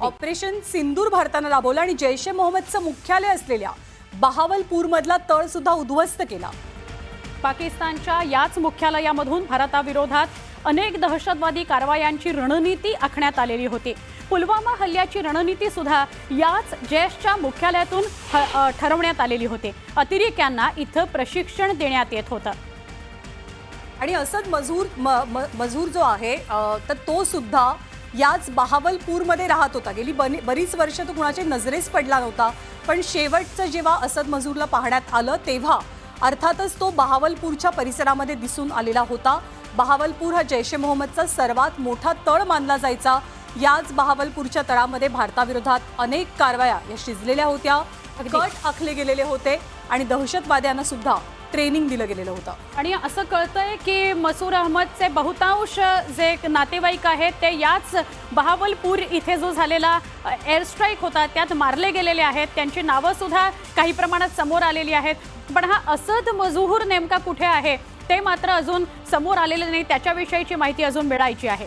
Operation सिंदूर भारतानं राबवलं आणि जैश ए मोहम्मदचं मुख्यालय असलेल्या बहावलपूरमधला तळ सुद्धा उद्ध्वस्त केला. पाकिस्तानच्या याच मुख्यालयामधून भारताविरोधात अनेक दहशतवादी कारवायांची रणनीती आखण्यात आलेली होती. पुलवामा हल्ल्याची रणनीती सुद्धा याच जैशच्या मुख्यालयातून ठरवण्यात आलेली होती. अतिरेक्यांना इथं प्रशिक्षण देण्यात येत होतं. आणि असद मजूर म- म- मजूर जो आहे तर तो सुद्धा याच बहावलपूरमध्ये राहत होता. गेली बनी बरीच वर्ष तो कुणाच्या नजरेस पडला नव्हता. पण शेवटचं जेव्हा असद मजूरला पाहण्यात आलं तेव्हा अर्थातच तो बहावलपूरच्या परिसरामध्ये दिसून आलेला होता. बहावलपूर हा जैश ए मोहम्मदचा सर्वात मोठा तळ मानला जायचा. याच बहावलपूरच्या तळामध्ये भारताविरोधात अनेक कारवाया या शिजलेल्या होत्या. गट आखले गेलेले होते आणि दहशतवाद्यांना सुद्धा ट्रेनिंग दिलं गेलेलं होतं. आणि असं कळतंय की मसूर अहमदचे बहुतांश जे नातेवाईक आहेत ते याच बहावलपूर इथे जो झालेला एअर स्ट्राईक होता त्यात मारले गेलेले आहेत. त्यांची नावं सुद्धा काही प्रमाणात समोर आलेली आहेत. पण हा असद मजुहूर नेमका कुठे आहे ते मात्र अजून समोर आलेलं नाही. त्याच्याविषयीची माहिती अजून मिळायची आहे.